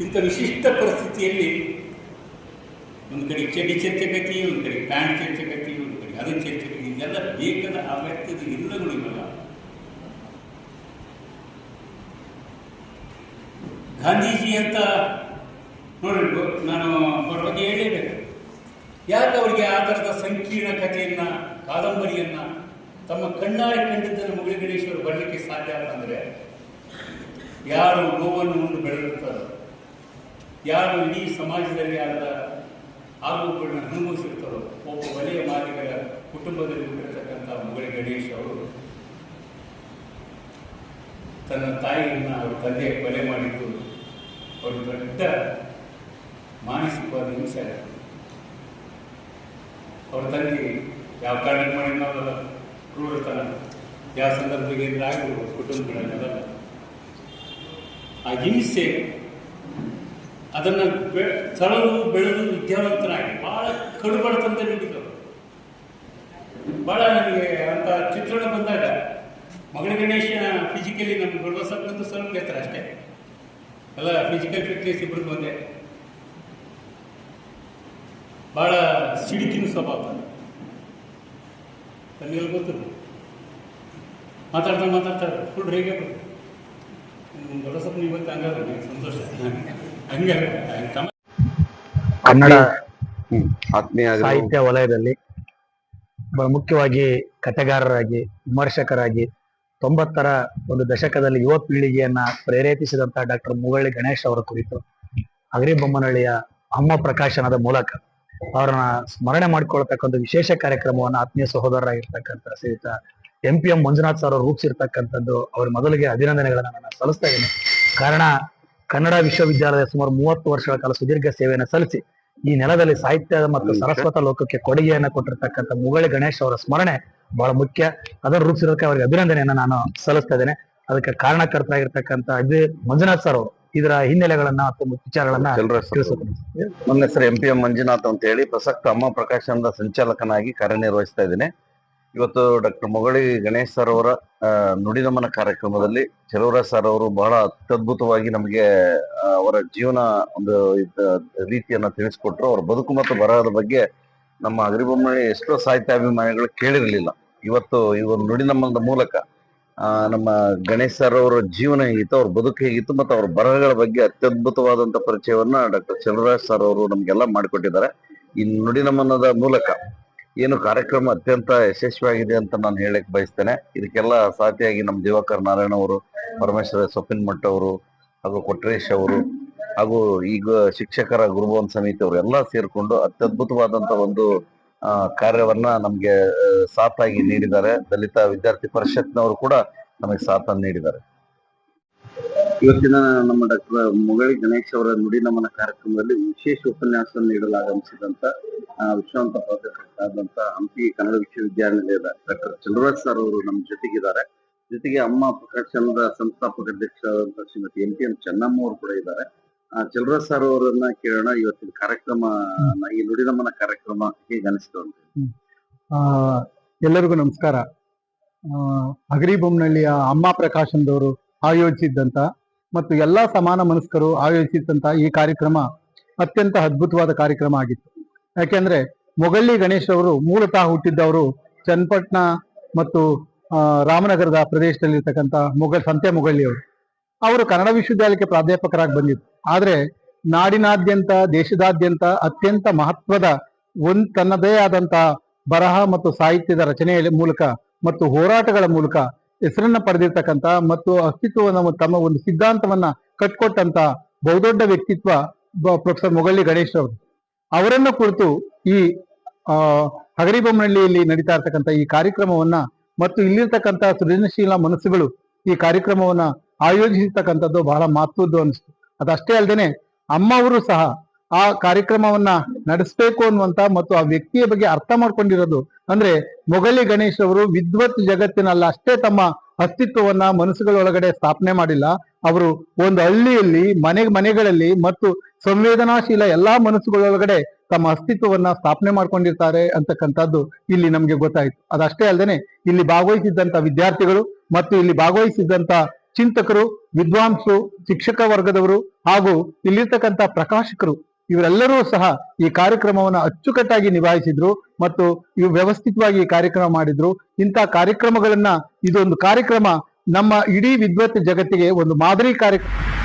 ಇಂಥ ವಿಶಿಷ್ಟ ಪರಿಸ್ಥಿತಿಯಲ್ಲಿ ಒಂದು ಕಡೆ ಚಡಿ ಚರ್ಚೆಗತಿ ಒಂದು ಕಡೆ ಪ್ಯಾಂಟ್ ಚರ್ಚೆಗತಿ ಒಂದು ಕಡೆ ಅದು ಚರ್ಚೆಗತಿ ಇದೆಲ್ಲ ಬೇಕಾದ ಅಗತ್ಯದ ಎಲ್ಲಗಳು ಇವೆಲ್ಲ ಗಾಂಧೀಜಿ ಅಂತ ನೋಡಿ ನಾನು ಅವ್ರ ಬಗ್ಗೆ ಹೇಳಲೇಬೇಕು ಯಾಕೆ ಅವರಿಗೆ ಆ ಥರದ ಸಂಕೀರ್ಣ ಕಥೆಯನ್ನು, ಕಾದಂಬರಿಯನ್ನು ತಮ್ಮ ಕಣ್ಣಾರೆ ಕಂಡಿದ್ದನ್ನು ಮುಗಳಿ ಗಣೇಶ್ವರು ಬರಲಿಕ್ಕೆ ಸಾಧ್ಯ ಅಂತಂದರೆ ಯಾರು ಗೋವನ್ನು ಉಂಡು ಬೆಳೆದಿರ್ತಾರೋ ಯಾರು ಇಡೀ ಸಮಾಜದಲ್ಲಿ ಆದ ಆಗುಗಳನ್ನ ಅನುಭವಿಸಿರ್ತಾರೋ, ಒಬ್ಬ ಒಳ್ಳೆಯ ಮಾಲೀಕರ ಕುಟುಂಬದಲ್ಲಿ ಹುಟ್ಟಿರ್ತಕ್ಕಂಥ ಮುಗಳಿ ಗಣೇಶ್ ಅವರು, ತನ್ನ ತಾಯಿಯನ್ನು ಅವರ ತಂದೆ ಕೊಲೆ ಮಾಡಿದ್ದು, ಅವರು ದೊಡ್ಡ ಮಾನಸಿಕವಾದ ಹಿಂಸೆ ಆಗ್ತದೆ ಅವ್ರ ತಂದೆ ಯಾವ ಕಾರಣಕ್ಕೆ ಮಾಡಿದ್ನಲ್ಲ, ಕ್ರೂರತನ. ಯಾವ ಸಂದರ್ಭದಲ್ಲಿ ಆಗಿರ್ಬೋದು ಕುಟುಂಬಗಳನ್ನೆಲ್ಲ ಆ ಹಿಂಸೆ ಅದನ್ನು ಬೆ, ತಳಲು, ಬೆಳೆದು ವಿದ್ಯಾವಂತನಾಗಿ ಭಾಳ ಕಡುಬಡತನದಲ್ಲಿ ಹಿಡಿದವರು ಭಾಳ ನನಗೆ ಅಂತ ಚಿತ್ರಣ ಬಂದಾಗ ಮಗನ ಗಣೇಶನ ಫಿಸಿಕಲಿ ನಮ್ಮ ಗುರುಬಸಪ್ಪನಂತೂ ಸ್ವಲ್ಪ ಹೇಳ್ತಾರೆ ಅಷ್ಟೇ. ಎಲ್ಲ ಫಿಸಿಕಲ್ ಫಿಟ್ನೆಸ್ ಇಬ್ಬರು ಬಂದೆ ಭಾಳ ಸಿಡಿಕಿನ ಸ್ವಭಾವ. ತಮಗೆಲ್ಲ ಗೊತ್ತು. ಮಾತಾಡ್ತಾ ಮಾತಾಡ್ತಾರೆ ಫುಲ್ ದೊಡ್ಡ ಗುರುಬಸಪ್ಪನ ಇವತ್ತು ಹಂಗಾದ್ರೆ ನಂಗೆ ಸಂತೋಷ. ಆಯ್ತು ಕಮ ಕನ್ನಡ ಆತ್ಮೀಯ ಸಾಹಿತ್ಯ ವಲಯದಲ್ಲಿ ಬಹಳ ಮುಖ್ಯವಾಗಿ ಕಥೆಗಾರರಾಗಿ ವಿಮರ್ಶಕರಾಗಿ ತೊಂಬತ್ತರ ಒಂದು ದಶಕದಲ್ಲಿ ಯುವ ಪೀಳಿಗೆಯನ್ನ ಪ್ರೇರೇಪಿಸಿದಂತಹ ಡಾಕ್ಟರ್ ಮುಗಳ್ಳಿ ಗಣೇಶ್ ಅವರ ಕುರಿತು ಅಗ್ರಿಬೊಮ್ಮನಹಳ್ಳಿಯ ಅಮ್ಮ ಪ್ರಕಾಶನದ ಮೂಲಕ ಅವರನ್ನ ಸ್ಮರಣೆ ಮಾಡಿಕೊಳ್ತಕ್ಕಂಥ ವಿಶೇಷ ಕಾರ್ಯಕ್ರಮವನ್ನು ಆತ್ಮೀಯ ಸಹೋದರರಾಗಿರ್ತಕ್ಕಂಥ ಶ್ರೀಯುತ M P M Manjunath sir ಅವರು ರೂಪಿಸಿರ್ತಕ್ಕಂಥದ್ದು ಅವ್ರ ಮೊದಲಿಗೆ ಅಭಿನಂದನೆಗಳನ್ನ ನಾನು ಸಲ್ಲಿಸ್ತಾ ಇದ್ದೀನಿ. ಕಾರಣ ಕನ್ನಡ ವಿಶ್ವವಿದ್ಯಾಲಯದ ಸುಮಾರು ಮೂವತ್ತು ವರ್ಷಗಳ ಕಾಲ ಸುದೀರ್ಘ ಸೇವೆಯನ್ನು ಸಲ್ಲಿಸಿ ಈ ನೆಲದಲ್ಲಿ ಸಾಹಿತ್ಯ ಮತ್ತು ಸರಸ್ವತ ಲೋಕಕ್ಕೆ ಕೊಡುಗೆಯನ್ನ ಕೊಟ್ಟಿರ್ತಕ್ಕಂಥ ಮುಗಳಿ ಗಣೇಶ್ ಅವರ ಸ್ಮರಣೆ ಬಹಳ ಮುಖ್ಯ. ಅದನ್ನು ರೂಪಿಸಿರೋದಕ್ಕೆ ಅವರಿಗೆ ಅಭಿನಂದನೆಯನ್ನ ನಾನು ಸಲ್ಲಿಸ್ತಾ ಇದ್ದೇನೆ. ಅದಕ್ಕೆ ಕಾರಣಕರ್ತರಾಗಿರ್ತಕ್ಕಂಥ ಅದೇ ಮಂಜುನಾಥ್ ಸರ್ ಅವರು ಇದರ ಹಿನ್ನೆಲೆಗಳನ್ನ ಅಥವಾ ವಿಚಾರಗಳನ್ನ ನನ್ನ ಹೆಸರು ಎಂ ಪಿ ಎಂ ಮಂಜುನಾಥ್ ಅಂತ ಹೇಳಿ ಪ್ರಸಕ್ತ ಅಮ್ಮ ಪ್ರಕಾಶನದ ಸಂಚಾಲಕನಾಗಿ ಕಾರ್ಯನಿರ್ವಹಿಸ್ತಾ ಇದ್ದೇನೆ. ಇವತ್ತು ಡಾಕ್ಟರ್ ಮೊಗಳಿ ಗಣೇಶ್ ಸರ್ ಅವರ ನುಡಿನಮನ ಕಾರ್ಯಕ್ರಮದಲ್ಲಿ ಚೆಲುವರಾಜ್ ಸರ್ ಅವರು ಬಹಳ ಅತ್ಯದ್ಭುತವಾಗಿ ನಮಗೆ ಅವರ ಜೀವನ ಒಂದು ರೀತಿಯನ್ನ ತಿಳಿಸ್ಕೊಟ್ರು. ಅವರ ಬದುಕು ಮತ್ತು ಬರಹದ ಬಗ್ಗೆ ನಮ್ಮ ಅಗ್ರಿಬೊಮ್ಮಳಿ ಎಷ್ಟೋ ಸಾಹಿತ್ಯಾಭಿಮಾನಿಗಳು ಕೇಳಿರಲಿಲ್ಲ. ಇವತ್ತು ಈ ಒಂದು ನುಡಿನಮನದ ಮೂಲಕ ನಮ್ಮ ಗಣೇಶ್ ಸರ್ ಅವರ ಜೀವನ ಹೇಗಿತ್ತು, ಅವ್ರ ಬದುಕು ಹೇಗಿತ್ತು ಮತ್ತು ಅವ್ರ ಬರಹಗಳ ಬಗ್ಗೆ ಅತ್ಯದ್ಭುತವಾದಂಥ ಪರಿಚಯವನ್ನ ಡಾಕ್ಟರ್ ಚಲುವರಾಜ್ ಸರ್ ಅವರು ನಮಗೆಲ್ಲ ಮಾಡಿಕೊಟ್ಟಿದ್ದಾರೆ. ಈ ನುಡಿನಮನದ ಮೂಲಕ ಏನು ಕಾರ್ಯಕ್ರಮ ಅತ್ಯಂತ ಯಶಸ್ವಿಯಾಗಿದೆ ಅಂತ ನಾನು ಹೇಳಕ್ ಬಯಸ್ತೇನೆ. ಇದಕ್ಕೆಲ್ಲ ಸಾಥಿಯಾಗಿ ನಮ್ಮ ದಿವಾಕರ್ ನಾರಾಯಣ ಅವರು, ಪರಮೇಶ್ವರ ಸೊಪ್ಪಿನ ಮಠ ಅವರು, ಹಾಗೂ ಕೊಟ್ರೇಶ್ ಅವರು, ಹಾಗೂ ಈಗ ಶಿಕ್ಷಕರ ಗುರುಭವನ್ ಸಮಿತಿ ಅವರು ಎಲ್ಲ ಸೇರ್ಕೊಂಡು ಅತ್ಯದ್ಭುತವಾದಂತ ಒಂದು ಕಾರ್ಯವನ್ನ ನಮ್ಗೆ ಸಾಥಾಗಿ ನೀಡಿದ್ದಾರೆ. ದಲಿತ ವಿದ್ಯಾರ್ಥಿ ಪರಿಷತ್ನವರು ಕೂಡ ನಮಗೆ ಸಾಥನ್ನು ನೀಡಿದ್ದಾರೆ. ಇವತ್ತಿನ ನಮ್ಮ ಡಾಕ್ಟರ್ ಮುಗಳಿ ಗಣೇಶ್ ಅವರ ನುಡಿ ನಮನ ಕಾರ್ಯಕ್ರಮದಲ್ಲಿ ವಿಶೇಷ ಉಪನ್ಯಾಸ ನೀಡಲು ಆಗಮಿಸಿದಂತ ಆ, ವಿಶ್ರಾಂತ ಪ್ರಾಧ್ಯಾಪಕರಾದಂತ ಹಂಪಿ ಕನ್ನಡ ವಿಶ್ವವಿದ್ಯಾನಿಲಯದ ಡಾಕ್ಟರ್ ಚಂದ್ರರಾಜ್ ಸರ್ ಅವರು ನಮ್ಮ ಜೊತೆಗಿದ್ದಾರೆ. ಜೊತೆಗೆ ಅಮ್ಮ ಪ್ರಕಾಶನದ ಸಂಸ್ಥಾಪಕ ಅಧ್ಯಕ್ಷರಾದಂತಹ Shrimati M P M Chennamma ಅವರು ಕೂಡ ಇದ್ದಾರೆ. ಚಂದ್ರರಾಜ್ ಸರ್ ಅವರನ್ನ ಕೇಳೋಣ. ಇವತ್ತಿನ ಕಾರ್ಯಕ್ರಮ ಈ ನುಡಿ ನಮನ ಕಾರ್ಯಕ್ರಮ ಹೇಗೆ ಅನಿಸ್ತು ಅಂತ. ಆ, ಎಲ್ಲರಿಗೂ ನಮಸ್ಕಾರ. ಆ, ಹಗರಿ ಬೊಮ್ಮನಹಳ್ಳಿಯ ಅಮ್ಮ ಪ್ರಕಾಶನದವರು ಆಯೋಜಿಸಿದ್ದಂತ ಮತ್ತು ಎಲ್ಲಾ ಸಮಾನ ಮನಸ್ಕರು ಆಯೋಜಿಸಿದಂತಹ ಈ ಕಾರ್ಯಕ್ರಮ ಅತ್ಯಂತ ಅದ್ಭುತವಾದ ಕಾರ್ಯಕ್ರಮ ಆಗಿತ್ತು. ಯಾಕೆಂದ್ರೆ ಮೊಗಳ್ಳಿ ಗಣೇಶ್ ಅವರು ಮೂಲತಃ ಹುಟ್ಟಿದ್ದವರು ಚನ್ನಪಟ್ಟಣ ಮತ್ತು ರಾಮನಗರದ ಪ್ರದೇಶದಲ್ಲಿರ್ತಕ್ಕಂಥ ಮೊಘಲ್ ಸಂತೆ ಮೊಗಳ್ಳಿ ಅವರು. ಅವರು ಕನ್ನಡ ವಿಶ್ವವಿದ್ಯಾಲಯಕ್ಕೆ ಪ್ರಾಧ್ಯಾಪಕರಾಗಿ ಬಂದಿದ್ರು. ಆದ್ರೆ ನಾಡಿನಾದ್ಯಂತ, ದೇಶದಾದ್ಯಂತ ಅತ್ಯಂತ ಮಹತ್ವದ ಒಂದ್ ತನ್ನದೇ ಆದಂತಹ ಬರಹ ಮತ್ತು ಸಾಹಿತ್ಯದ ರಚನೆಯ ಮೂಲಕ ಮತ್ತು ಹೋರಾಟಗಳ ಮೂಲಕ ಹೆಸರನ್ನ ಪಡೆದಿರ್ತಕ್ಕಂಥ ಮತ್ತು ಅಸ್ತಿತ್ವವನ್ನು ತಮ್ಮ ಒಂದು ಸಿದ್ಧಾಂತವನ್ನ ಕಟ್ಕೊಟ್ಟಂತ ಬಹುದೊಡ್ಡ ವ್ಯಕ್ತಿತ್ವ ಪ್ರೊಫೆಸರ್ ಮೊಗಳ್ಳಿ ಗಣೇಶ್ ಅವರು. ಅವರನ್ನ ಕುರಿತು ಈ ಹಗರಿಬೊಮ್ಮನಹಳ್ಳಿಯಲ್ಲಿ ನಡೀತಾ ಇರ್ತಕ್ಕಂಥ ಈ ಕಾರ್ಯಕ್ರಮವನ್ನ ಮತ್ತು ಇಲ್ಲಿರ್ತಕ್ಕಂಥ ಸೃಜನಶೀಲ ಮನಸ್ಸುಗಳು ಈ ಕಾರ್ಯಕ್ರಮವನ್ನ ಆಯೋಜಿಸಿರ್ತಕ್ಕಂಥದ್ದು ಬಹಳ ಮಹತ್ವದ್ದು ಅನಿಸ್ತು ಅದಷ್ಟೇ ಅಲ್ಲದೆ ಅಮ್ಮ ಅವರು ಸಹ ಆ ಕಾರ್ಯಕ್ರಮವನ್ನ ನಡೆಸಬೇಕು ಅನ್ನುವಂತ ಮತ್ತು ಆ ವ್ಯಕ್ತಿಯ ಬಗ್ಗೆ ಅರ್ಥ ಮಾಡ್ಕೊಂಡಿರೋದು ಅಂದ್ರೆ ಮೊಗಲಿ ಗಣೇಶ್ ಅವರು ವಿದ್ವತ್ ಜಗತ್ತಿನಲ್ಲ ಅಷ್ಟೇ ತಮ್ಮ ಅಸ್ತಿತ್ವವನ್ನ ಮನಸ್ಸುಗಳೊಳಗಡೆ ಸ್ಥಾಪನೆ ಮಾಡಿಲ್ಲ. ಅವರು ಒಂದು ಹಳ್ಳಿಯಲ್ಲಿ, ಮನೆ, ಮನೆಗಳಲ್ಲಿ ಮತ್ತು ಸಂವೇದನಾಶೀಲ ಎಲ್ಲಾ ಮನಸ್ಸುಗಳೊಳಗಡೆ ತಮ್ಮ ಅಸ್ತಿತ್ವವನ್ನ ಸ್ಥಾಪನೆ ಮಾಡ್ಕೊಂಡಿರ್ತಾರೆ ಅಂತಕ್ಕಂಥದ್ದು ಇಲ್ಲಿ ನಮ್ಗೆ ಗೊತ್ತಾಯ್ತು. ಅದಷ್ಟೇ ಅಲ್ಲದೆ ಇಲ್ಲಿ ಭಾಗವಹಿಸಿದ್ದಂತ ವಿದ್ಯಾರ್ಥಿಗಳು ಮತ್ತು ಇಲ್ಲಿ ಭಾಗವಹಿಸಿದ್ದಂತ ಚಿಂತಕರು, ವಿದ್ವಾಂಸರು, ಶಿಕ್ಷಕ ವರ್ಗದವರು ಹಾಗೂ ಇಲ್ಲಿರ್ತಕ್ಕಂಥ ಪ್ರಕಾಶಕರು ಇವರೆಲ್ಲರೂ ಸಹ ಈ ಕಾರ್ಯಕ್ರಮವನ್ನು ಅಚ್ಚುಕಟ್ಟಾಗಿ ನಿಭಾಯಿಸಿದ್ರು ಮತ್ತು ಇವು ವ್ಯವಸ್ಥಿತವಾಗಿ ಈ ಕಾರ್ಯಕ್ರಮ ಮಾಡಿದ್ರು. ಇಂಥ ಕಾರ್ಯಕ್ರಮಗಳನ್ನ ಇದೊಂದು ಕಾರ್ಯಕ್ರಮ ನಮ್ಮ ಇಡೀ ವಿದ್ವತ್ ಜಗತ್ತಿಗೆ ಒಂದು ಮಾದರಿ ಕಾರ್ಯಕ್ರಮ.